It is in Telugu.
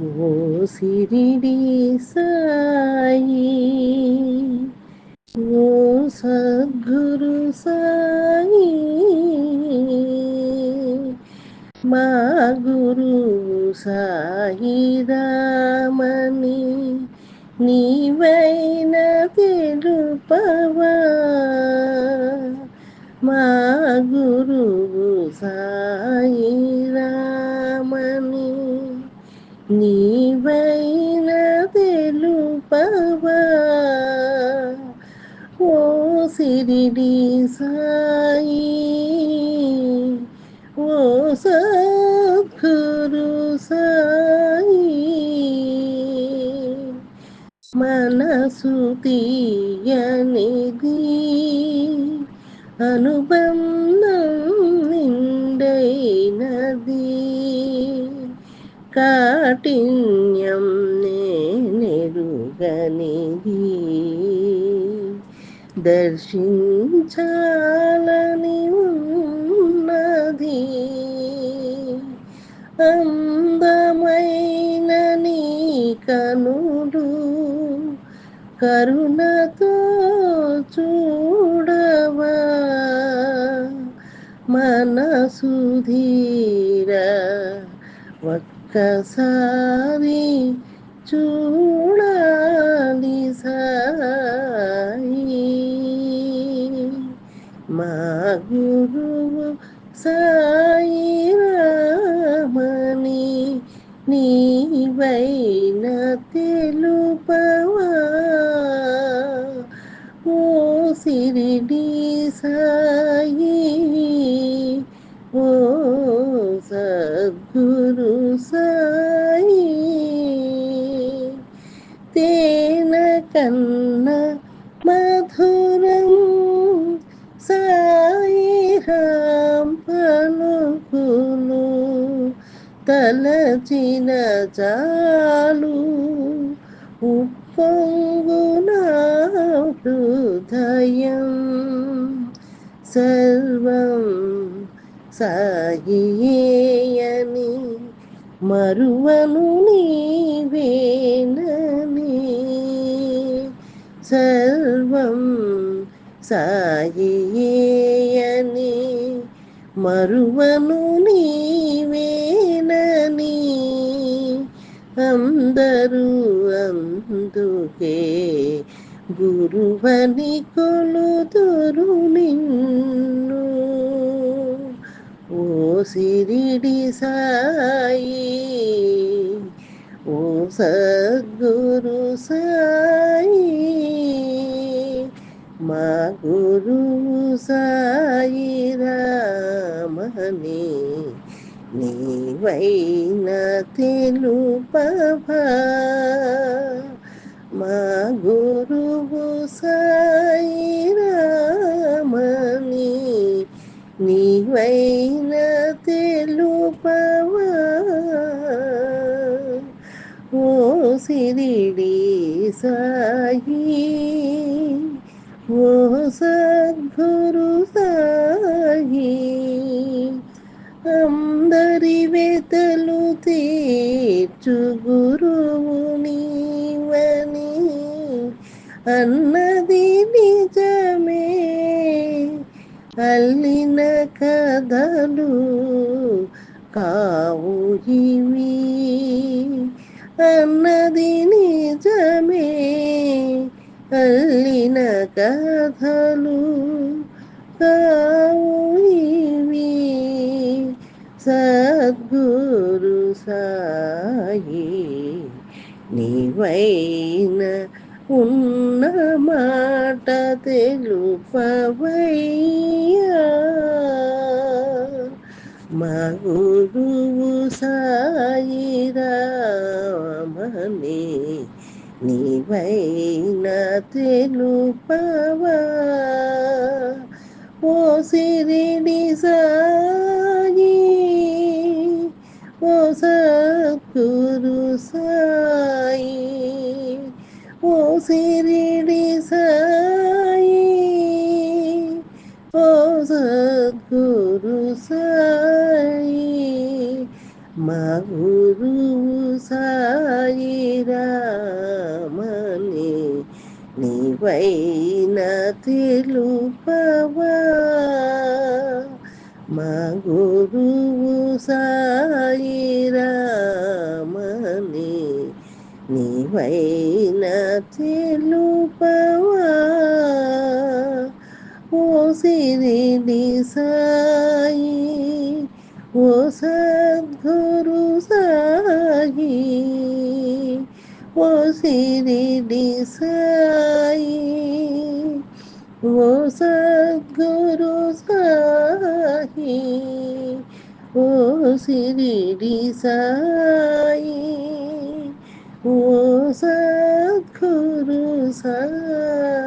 ఓ సిరిడి సాయి ఓ సద్గురు సాయి మా గురు సాయి రామని నీవైన తెలుపవా? మా గురువు సా తెలుపవా ఓ సిరిడి సాయి ఓ సద్గురు సాయి. మనసు తీయనిది అనుబంధం నిండైనది కాటిన్ దర్శించాలని ఉన్నది. అందమైన నీ కనుడు కరుణతో చూడవా? మనసుధీర ఒక్కసారి చూడాలి సార్. గురువు సాయి రామని నీవైన తెలుపవా ఓ సిరిడి సాయి ఓ సద్గురు సాయి తేన కన్న మధురం పలుకులు తలచిన చాలు. ఉప్పొంగున హృదయం. సర్వం సాగియని మరువను నీవేనని సర్వం సాగియని మరువను నీవేనని అందరూ అందుకే గురువని కొలుదురు నిన్ను. ఓ సిరిడి సాయి ఓ సద్గురు సాయి. మా గురువు సాయి రామని నీవైన తెలుపవా మా గురువు సాయి రామని నీవైన తెలుపవా ఓ సిరిడి సాయి ఓ సద్గురు సాయి అందరి వెతలు తీర్చు గురువు నీవని. అన్నది నిజమే. అల్లిన కథలు కావు ఇవి. అన్నది నిజమే. అల్లి కథలు కావు సద్గురు సాయి నీవైన ఉన్న మాట తెలుపవయ్యా. మా గురువు సాయి రామనే నీవైన తెలుపవా ఓ సిరిడి సాయి ఓ సద్గురు సాయి ఓ సిరిడి సాయి ఓ సద్గురు సాయి మా గురువు సాయి నీవైనా తెలుపవా? మా గురువు సాయిరామని నీవైనా తెలుపవా? ఓ సిరిడి సాయి ఓ సద్గురు సాయి वो सिरी साई वो सदगुरु साई वो सिरी साई वो सदगुरु साई।